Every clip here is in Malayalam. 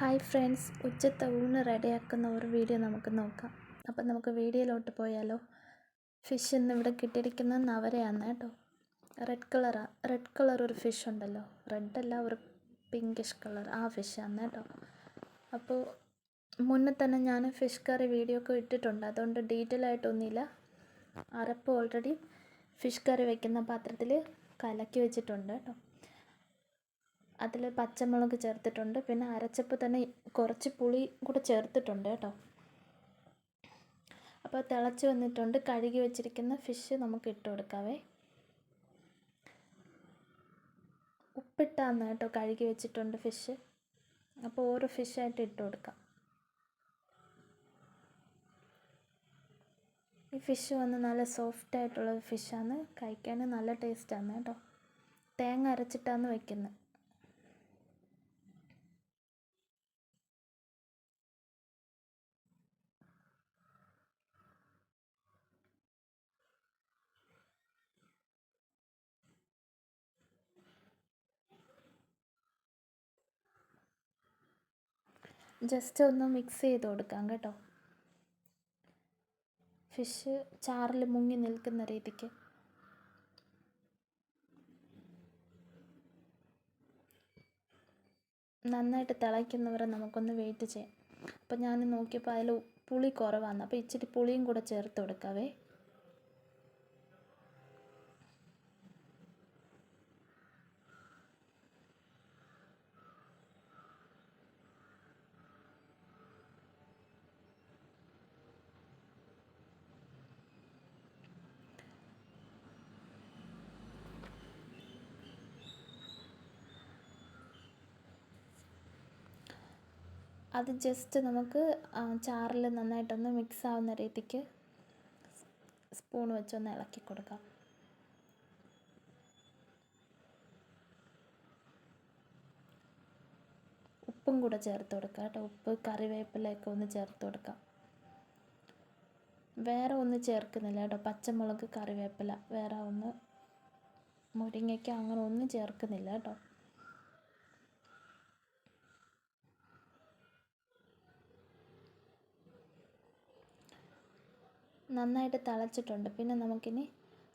ഹായ് ഫ്രണ്ട്സ് ഉച്ചത്തെ ഊണ് റെഡിയാക്കുന്ന ഒരു വീഡിയോ നമുക്ക് നോക്കാം. അപ്പം നമുക്ക് വീഡിയോയിലോട്ട് പോയാലോ? ഫിഷ് ഇന്ന് ഇവിടെ കിട്ടിയിരിക്കുന്നത് നവരയാണ് കേട്ടോ. റെഡ് കളറാണ് റെഡ് കളർ ഒരു ഫിഷ് ഉണ്ടല്ലോ. റെഡ് അല്ല ഒരു പിങ്കിഷ് കളർ ആ ഫിഷാണ് കേട്ടോ. അപ്പോൾ മുന്നേ തന്നെ ഞാൻ ഫിഷ് കറി വീഡിയോ ഒക്കെ ഇട്ടിട്ടുണ്ട്. അതുകൊണ്ട് ഡീറ്റെയിൽ ആയിട്ടൊന്നുമില്ല അരപ്പ് ഓൾറെഡി ഫിഷ് കറി വയ്ക്കുന്ന പാത്രത്തിൽ കലക്കി വെച്ചിട്ടുണ്ട് കേട്ടോ. അതിൽ പച്ചമുളക് ചേർത്തിട്ടുണ്ട്. പിന്നെ അരച്ചപ്പോൾ തന്നെ കുറച്ച് പുളി കൂടെ ചേർത്തിട്ടുണ്ട് കേട്ടോ. അപ്പോൾ തിളച്ച് വന്നിട്ടുണ്ട്. കഴുകി വെച്ചിരിക്കുന്ന ഫിഷ് നമുക്ക് ഇട്ട് കൊടുക്കാവേ. ഉപ്പിട്ടാന്ന് കേട്ടോ കഴുകി വെച്ചിട്ടുണ്ട് ഫിഷ് അപ്പോൾ ഓരോ ഫിഷായിട്ട് ഇട്ട് കൊടുക്കാം. ഈ ഫിഷ് വന്ന് നല്ല സോഫ്റ്റ് ആയിട്ടുള്ള ഫിഷാണ് കഴിക്കാൻ നല്ല ടേസ്റ്റാണ് കേട്ടോ. തേങ്ങ അരച്ചിട്ടാണ് വെക്കുന്നത് ജസ്റ്റ് ഒന്ന് മിക്സ് ചെയ്ത് കൊടുക്കാം കേട്ടോ. ഫിഷ് ചാറിൽ മുങ്ങി നിൽക്കുന്ന രീതിക്ക്. നന്നായിട്ട് തിളയ്ക്കുന്നവരെ നമുക്കൊന്ന് വെയിറ്റ് ചെയ്യാം. അപ്പോൾ ഞാൻ നോക്കിയപ്പോൾ അതിൽ പുളി കുറവാണ്. അപ്പോൾ ഇച്ചിരി പുളിയും കൂടെ ചേർത്ത് കൊടുക്കാവേ. അത് ജസ്റ്റ് നമുക്ക് ചാറിൽ നന്നായിട്ടൊന്ന് മിക്സ് ആവുന്ന രീതിക്ക് സ്പൂൺ വെച്ചൊന്ന് ഇളക്കി കൊടുക്കാം. ഉപ്പും കൂടെ ചേർത്ത് കൊടുക്കാം കേട്ടോ. ഉപ്പ് കറിവേപ്പിലയൊക്കെ ഒന്ന് ചേർത്ത് കൊടുക്കാം. വേറെ ഒന്നും ചേർക്കുന്നില്ല കേട്ടോ. പച്ചമുളക് കറിവേപ്പില വേറെ ഒന്ന് മുരിങ്ങയ്ക്ക അങ്ങനെ ഒന്നും ചേർക്കുന്നില്ല കേട്ടോ. നന്നായിട്ട് തിളച്ചിട്ടുണ്ട്. പിന്നെ നമുക്കിനി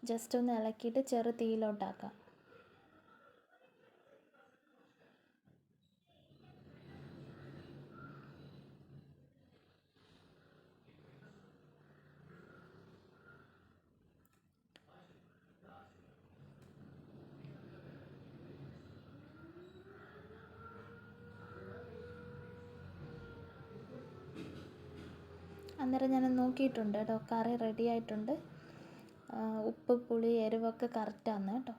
ജസ്റ്റ് ഒന്ന് ഇളക്കിയിട്ട് ചെറു തീയിലോട്ടാക്കാം. അന്നേരം ഞാൻ നോക്കിയിട്ടുണ്ട് കേട്ടോ. കറി റെഡി ആയിട്ടുണ്ട്. ഉപ്പ് പുളി എരിവൊക്കെ കറക്റ്റാണ് കേട്ടോ.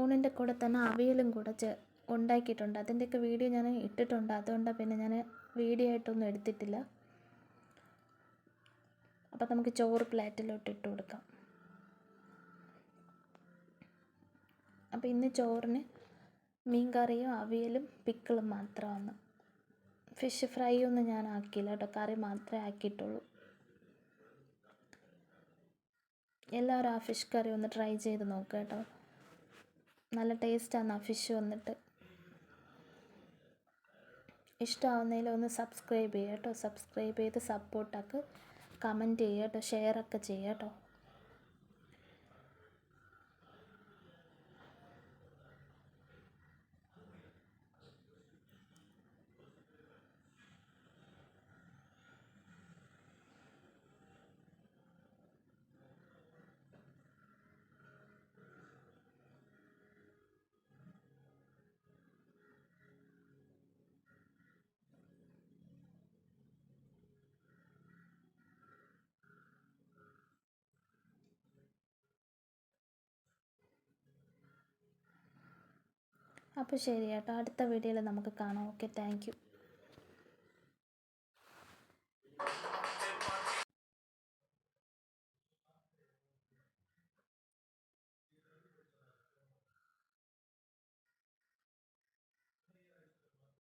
ഊണിന്റെ കൂടെ തന്നെ അവിയലും കൂടെ ചെ ഉണ്ടാക്കിയിട്ടുണ്ട്. അതിന്റെയൊക്കെ വീഡിയോ ഞാൻ ഇട്ടിട്ടുണ്ട്. അതുകൊണ്ടാണ് പിന്നെ ഞാൻ വീഡിയോ ആയിട്ടൊന്നും എടുത്തിട്ടില്ല. അപ്പോൾ നമുക്ക് ചോറ് പ്ലേറ്റിലോട്ട് ഇട്ട് കൊടുക്കാം. അപ്പോൾ ഇന്ന് ചോറിന് മീൻ കറിയും അവിയലും പിക്കിളും മാത്രമാണ്. ഫിഷ് ഫ്രൈ ഒന്നും ഞാൻ ആക്കിയില്ല കേട്ടോ. കറി മാത്രമേ ആക്കിയിട്ടുള്ളൂ. എല്ലാവരും ആ ഫിഷ് കറി ഒന്ന് ട്രൈ ചെയ്ത് നോക്കുക കേട്ടോ. നല്ല ടേസ്റ്റാണ് ആ ഫിഷ് വന്നിട്ട്. ഇഷ്ടമാവുന്നതിൽ ഒന്ന് സബ്സ്ക്രൈബ് ചെയ്യുക കേട്ടോ. സബ്സ്ക്രൈബ് ചെയ്ത് സപ്പോർട്ടാക്ക് കമന്റ് ചെയ്യുക കേട്ടോ ഒക്കെ ചെയ്യുക കേട്ടോ. അപ്പോൾ ശരി കേട്ടോ അടുത്ത വീഡിയോയിൽ നമുക്ക് കാണാം. Okay thank